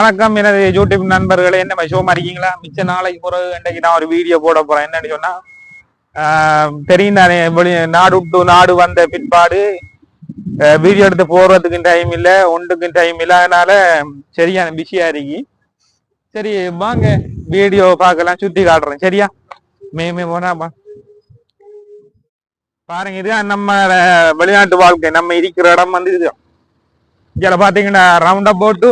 வணக்கம். எனது யூடியூப் நண்பர்களே என்ன விஷயமா இருக்கீங்களா? மிச்ச நாளைக்கு பிறகு இன்றைக்கு நான் ஒரு வீடியோ போட போறேன். என்னன்னு சொன்னா தெரியும் தானே வெளி நாடு விட்டு நாடு வந்த பிற்பாடு வீடியோ எடுத்து போடுறதுக்கும் டைம் இல்லை ஒன்றுக்கும் டைம் இல்லை. அதனால சரியான பிஸியா இருக்கு சரி வாங்க வீடியோ பார்க்கலாம் சுத்தி காட்டுறேன். சரியா? மேமே போனா பா- பாருங்க இதுதான் நம்ம வெளிநாட்டு வாழ்க்கை. நம்ம இருக்கிற இடம் வந்து இது இதில் பார்த்தீங்கன்னா ரவுண்ட் போட்டு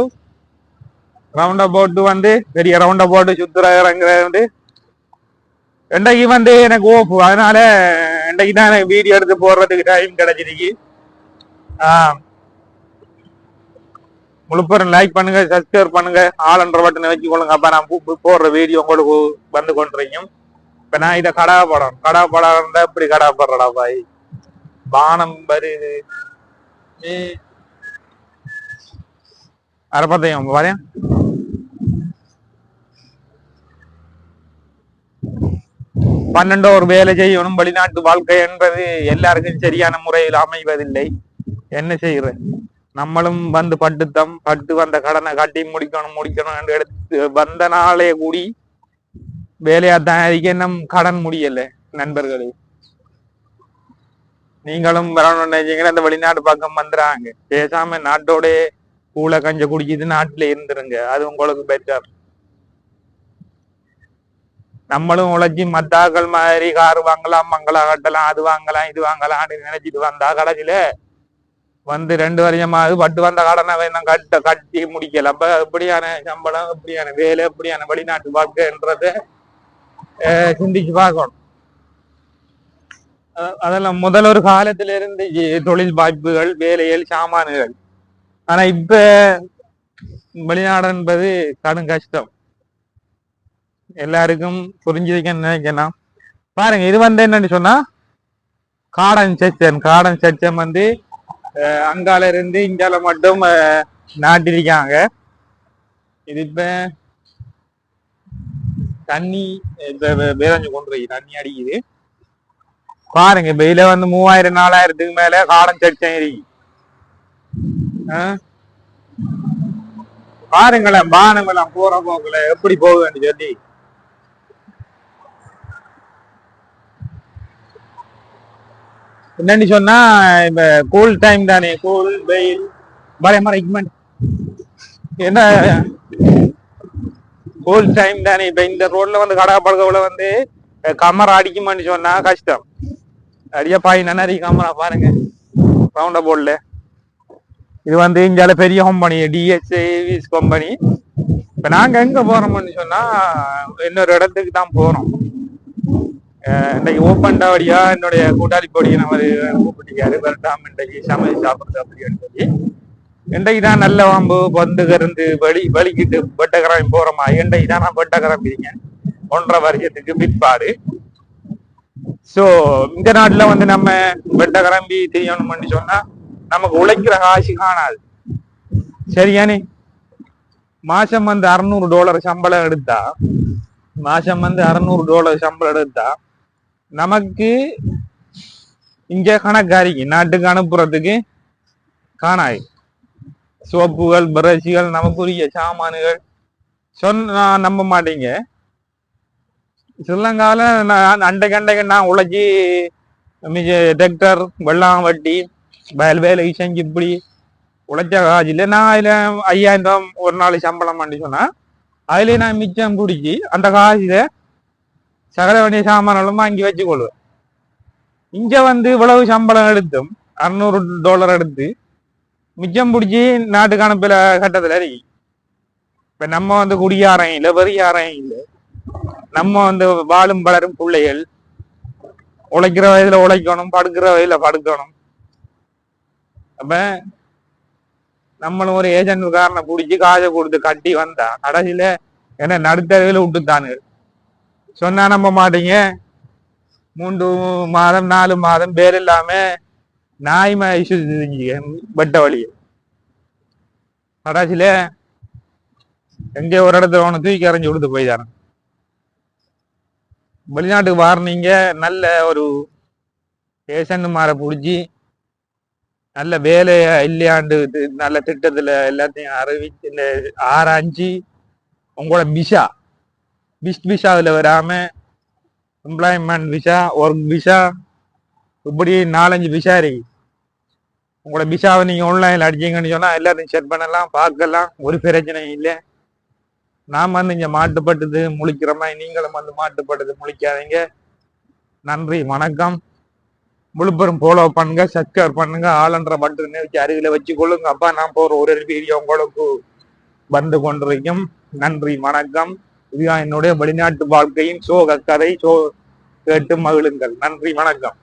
ரவுண்ட் போட்டு வந்து பெரிய ரவுண்ட் போட்டு சுத்துற இறங்குறது வந்து. இன்றைக்கு வந்து எனக்கு ஓப்பு. அதனால இன்றைக்கு தான் எனக்கு வீடியோ எடுத்து போடுறதுக்கு டைம் கிடைச்சிருக்கு. ஆஹ் முழுப்பெரும் லைக் பண்ணுங்க சப்ஸ்கிரைப் பண்ணுங்க. ஆளுன்ற பட்டனை வச்சுக்கொள்ளுங்க. அப்ப நான் போடுற வீடியோ உங்களுக்கு வந்து கொண்டிருக்கும். இப்ப நான் இதை கடா படம் கடா படம் இருந்தா இப்படி கடா படுறடா பாய். பானம் வருது. ஏ அரைப்பத்தையும் வரேன் பன்னெண்டோ ஒரு வேலை செய்யணும். வெளிநாட்டு வாழ்க்கை என்பது எல்லாருக்கும் சரியான முறையில் அமைவதில்லை. என்ன செய்யற? நம்மளும் வந்து பட்டுத்தம் பட்டு வந்த கடனை கட்டி முடிக்கணும் முடிக்கணும் என்று எடுத்து வந்த நாளே கூடி வேலையாத்தான் இருக்க நம் கடன் முடியல நண்பர்களே. நீங்களும் வரணும்னு நினைச்சீங்கன்னா இந்த வெளிநாட்டு பக்கம் வந்துடுறாங்க பேசாம நாட்டோட கூளை கஞ்ச குடிச்சிட்டு நாட்டுல இருந்துருங்க. அது உங்களுக்கு பெட்டர் நம்மளும் உழைச்சி மத்தாக்கள் மாதிரி கார் வாங்கலாம் மங்களா கட்டலாம் அது வாங்கலாம் இது வாங்கலாம்னு நினைச்சிட்டு வந்தா கடைசியில வந்து ரெண்டு வருஷமாவது பட்டு வந்த கடனை வேணும் கட்ட கட்டி முடிக்கல. அப்ப எப்படியான சம்பளம் எப்படியான வேலை எப்படியான வெளிநாட்டு வாழ்க்கைன்றத சிந்திச்சு பார்க்கணும். அதெல்லாம் முதல் ஒரு காலத்துல இருந்து தொழில் வாய்ப்புகள் வேலைகள் சாமான்கள். ஆனா இப்ப வெளிநாடு என்பது கடும் கஷ்டம். எல்லாருக்கும் புரிஞ்சிருக்கேன்னு நினைக்கிறேன் பாருங்க இது வந்து என்னன்னு சொன்னா காடன் செச்சன் காடன் சச்சம் வந்து அஹ், அங்கால இருந்து இங்கால மட்டும் நாட்டிருக்காங்க. இது இப்ப தண்ணி பேரஞ்சு கொண்டு போய் தண்ணி அடிக்குது. பாருங்க இப்ப இதுல வந்து மூவாயிரம் நாலாயிரத்துக்கு மேல காடன் சச்சம் இருக்கு. பாருங்களேன் பானங்களாம் போற போக்குல எப்படி போகுதுன்னு சொல்லி. என்னன்னு சொன்னா இப்ப கூல் டைம் தானே கூல் வெயில் பழைய எக்மெண்ட் என்ன? கூல் டைம் தானே இப்ப இந்த ரோட்ல வந்து கடா பழகவுல வந்து கமரா அடிக்குமான்னு சொன்னா கஷ்டம். அடியா பாய் நன்னரி கமரா பாருங்க ரவுண்ட போர்டில் இது வந்து இந்தியால பெரிய கம்பெனி டிஎஸ்ஏவிஸ் கம்பெனி இப்ப நாங்க எங்க போறோம்னு சொன்னா இன்னொரு இடத்துக்கு தான் போறோம். இன்னைக்கு ஓப்பன் வழியா என்னுடைய கூட்டாளி பொடியை நம்ம கூப்பிட்டிருக்காரு வரட்டாம் இன்றைக்கு சமையல் சாப்பிடுறது அப்படின்னு சொல்லி இன்றைக்கு தான் நல்ல வாம்பு பந்து கருந்து வலி வலிக்கிட்டு வெட்டக்கிழமை போறோமா இன்றைக்கு தான் நான் வெட்டக்கிழம்பிங்க ஒன்றரை வருஷத்துக்கு பிற்பாடு. சோ இந்த நாட்டுல வந்து நம்ம வெட்டக்கிழம்பி செய்யணும்னு சொன்னா நமக்கு உழைக்கிற காசு காணாது. சரியானே? மாசம் வந்து அறுநூறு டாலர் சம்பளம் எடுத்தா மாசம் வந்து அறுநூறு டாலர் சம்பளம் எடுத்தா நமக்கு இங்க கணக்காரிக்கு நாட்டுக்கு அனுப்புறதுக்கு காணாய். சோப்புகள் பிரஷ்கள் நமக்குரிய சாமான்கள். சொன்னா நம்ப மாட்டீங்க. ஸ்ரீலங்கால நான் அண்டைக்கு அண்டைக்கு நான் உழைச்சி மிக டெக்டர் வெள்ளாம் வட்டி வயல் வேலை செஞ்சு இப்படி உழைச்ச காஜில் நான் அதில் ஐயாயிரம் ரூபாய் ஒரு நாள் சம்பளம் பண்ணி சொன்னா அதுல நான் மிச்சம் பிடிச்சி அந்த காசில சகல வேண்டிய சாமான்களும் வாங்கி வச்சுக்கொள்வேன் இங்க வந்து இவ்வளவு சம்பளம் எடுத்தும் அறுநூறு டாலர் எடுத்து மிச்சம் பிடிச்சி நாட்டுக்கு அனுப்பல கட்டத்துல இருக்கு. இப்ப நம்ம வந்து குடியாரம் இல்லை வெறியாரம் இல்லை. நம்ம வந்து வாழும் வளரும் பிள்ளைகள். உழைக்கிற வயதுல உழைக்கணும் படுக்கிற வயதுல படுக்கணும். அப்ப நம்மளும் ஒரு ஏஜென்ட் காரனை பிடிச்சி காசை கொடுத்து கட்டி வந்தா கடைசியில என்ன நடுத்தரவில் விட்டுத்தானு சொன்னா நம்ப மாட்டீங்க. மூன்று மாதம் நாலு மாதம் பேர் இல்லாம நாய்மா இஷ்யூ பட்ட வழி. கடைசியில எங்க ஒரு இடத்துல உனக்கு தூக்கி அரைஞ்சு கொடுத்து போய்தானே வெளிநாட்டுக்கு வாரினீங்க நல்ல ஒரு பேஷண்ட் மாற பிடிச்சி நல்ல வேலை இல்லையாண்டு நல்ல திட்டத்துல எல்லாத்தையும் அறிவிச்சு ஆராய்ச்சி உங்களோட மிஷா பிஸ்ட் விசாவில் வராம எம்ப்ளாய்மெண்ட் விசா ஒர்க் விசா இப்படி நாலஞ்சு விசா இருக்கு. உங்களோட விசாவை நீங்கள் ஆன்லைனில் அடிச்சீங்கன்னு சொன்னால் எல்லாத்தையும் செட் பண்ணலாம் பார்க்கலாம் ஒரு பிரச்சனையும் இல்லை. நாம் வந்து இங்கே மாட்டுப்பட்டது முழிக்கிற மாதிரி நீங்களும் வந்து மாட்டுப்பட்டது முழிக்காதீங்க. நன்றி வணக்கம். விழுப்புரம் ஃபாலோ பண்ணுங்க சப்ஸ்கிரைப் பண்ணுங்க ஆளுன்ற பட்டன் வச்சு அருகில் வச்சு கொள்ளுங்க அப்பா நான் போகிற ஒரு வீடியோ உங்களுக்கு வந்து கொண்டிருக்கும். நன்றி வணக்கம். இதுதான் என்னுடைய வெளிநாட்டு வாழ்க்கையின் சோக கதை சோ கேட்டு மகிழுங்கள். நன்றி வணக்கம்.